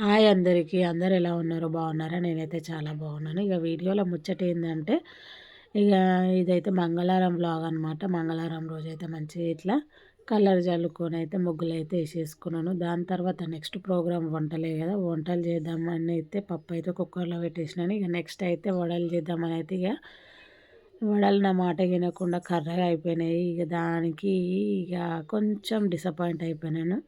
అందరికీ. అందరు ఎలా ఉన్నారో? బాగున్నారా? నేనైతే చాలా బాగున్నాను. ఇక వీడియోలో ముచ్చట ఏంటంటే ఇక ఇదైతే మంగళవారం బ్లాగ్ అనమాట మంగళవారం రోజు అయితే మంచిగా ఇట్లా కలర్ చల్లుకొని అయితే ముగ్గులు అయితే వేసేసుకున్నాను. దాని తర్వాత నెక్స్ట్ ప్రోగ్రామ్ వంటలే కదా. వంటలు చేద్దామని అయితే పప్పు అయితే కుక్కర్లో పెట్టేసినాను. ఇక నెక్స్ట్ అయితే వడలు చేద్దామని అయితే ఇక వడలు నా మాట వినకుండా కర్రగా అయిపోయినాయి. ఇక దానికి ఇక కొంచెం డిసప్పాయింట్ అయిపోయినాను.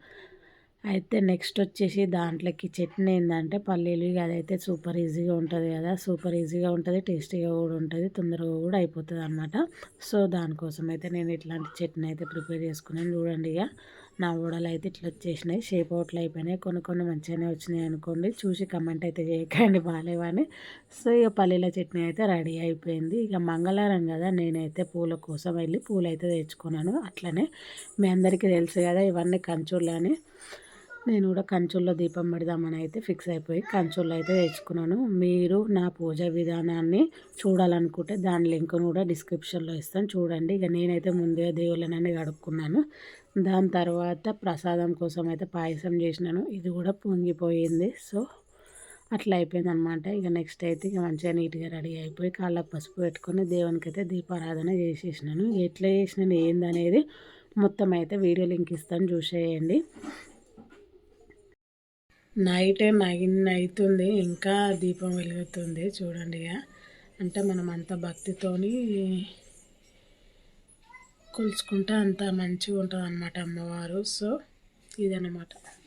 అయితే నెక్స్ట్ వచ్చేసి దాంట్లోకి చట్నీ ఏంటంటే పల్లీలు ఇక అదైతే సూపర్ ఈజీగా ఉంటుంది కదా. సూపర్ ఈజీగా ఉంటుంది టేస్టీగా కూడా ఉంటుంది తొందరగా కూడా అయిపోతుంది అనమాట సో దానికోసం అయితే నేను ఇట్లాంటి చట్నీ అయితే ప్రిపేర్ చేసుకున్నాను. చూడండి ఇక నా ఊడలు అయితే ఇట్లా వచ్చేసినాయి. షేప్ అవుట్లు అయిపోయినాయి. కొన్ని కొన్ని మంచిగానే వచ్చినాయి అనుకోండి. చూసి కమెంట్ అయితే చేయకండి బాగాలేవని సో ఇక పల్లీల చట్నీ అయితే రెడీ అయిపోయింది. ఇక మంగళవారం కదా నేనైతే పూల కోసం వెళ్ళి పూలు అయితే తెచ్చుకున్నాను. అట్లనే మీ అందరికీ తెలుసు కదా ఇవన్నీ కంచులని నేను కూడా కంచుల్లో దీపం పెడదామని అయితే ఫిక్స్ అయిపోయి కంచుల్లో అయితే తెచ్చుకున్నాను. మీరు నా పూజ విధానాన్ని చూడాలనుకుంటే దాని లింక్ను కూడా డిస్క్రిప్షన్లో ఇస్తాను. చూడండి ఇక నేనైతే ముందుగా దేవుళ్ళనని కడుక్కున్నాను. దాని తర్వాత ప్రసాదం కోసం అయితే పాయసం చేసినాను. ఇది కూడా పొంగిపోయింది. సో అట్లా అయిపోయింది అనమాట ఇక నెక్స్ట్ అయితే ఇక మంచిగా నీట్గా రెడీ అయిపోయి కాళ్ళకు పసుపు పెట్టుకొని దేవునికి అయితే దీపారాధన చేసేసినాను. ఎట్లా చేసినాను ఏందనేది మొత్తం అయితే వీడియో లింక్ ఇస్తాను చూసేయండి. నైట్ నైన్ అవుతుంది ఇంకా దీపం వెలుగుతుంది చూడండి అంటే మనం అంత భక్తితోని కొలుచుకుంటే అంత మంచిగా ఉంటుంది అన్నమాట అమ్మవారు. సో ఇదన్నమాట.